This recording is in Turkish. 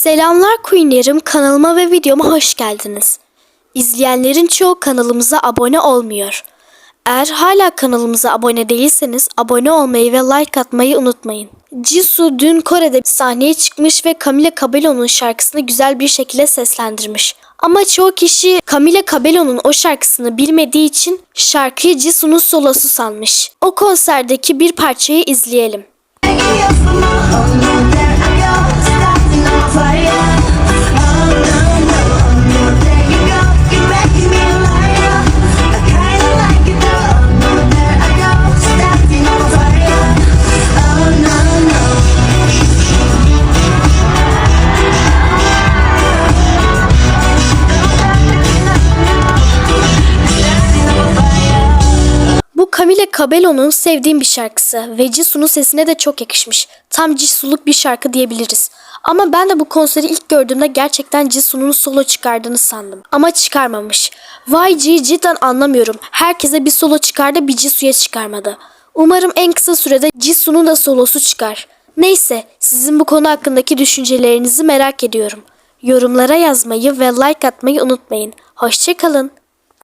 Selamlar Queenlerim kanalıma ve videoma hoş geldiniz. İzleyenlerin çoğu kanalımıza abone olmuyor. Eğer hala kanalımıza abone değilseniz abone olmayı ve like atmayı unutmayın. Jisoo dün Kore'de sahneye çıkmış ve Camila Cabello'nun şarkısını güzel bir şekilde seslendirmiş. Ama çoğu kişi Camila Cabello'nun o şarkısını bilmediği için şarkıyı Jisoo'nun solosu sanmış. O konserdeki bir parçayı izleyelim. Camila Cabello'nun sevdiğim bir şarkısı ve Jisoo'nun sesine de çok yakışmış. Tam Jisoo'luk bir şarkı diyebiliriz. Ama ben de bu konseri ilk gördüğümde gerçekten Jisoo'nun solo çıkardığını sandım. Ama çıkarmamış. YG cidden anlamıyorum. Herkese bir solo çıkardı bir Jisoo'ya çıkarmadı. Umarım en kısa sürede Jisoo'nun da solosu çıkar. Neyse sizin bu konu hakkındaki düşüncelerinizi merak ediyorum. Yorumlara yazmayı ve like atmayı unutmayın. Hoşçakalın.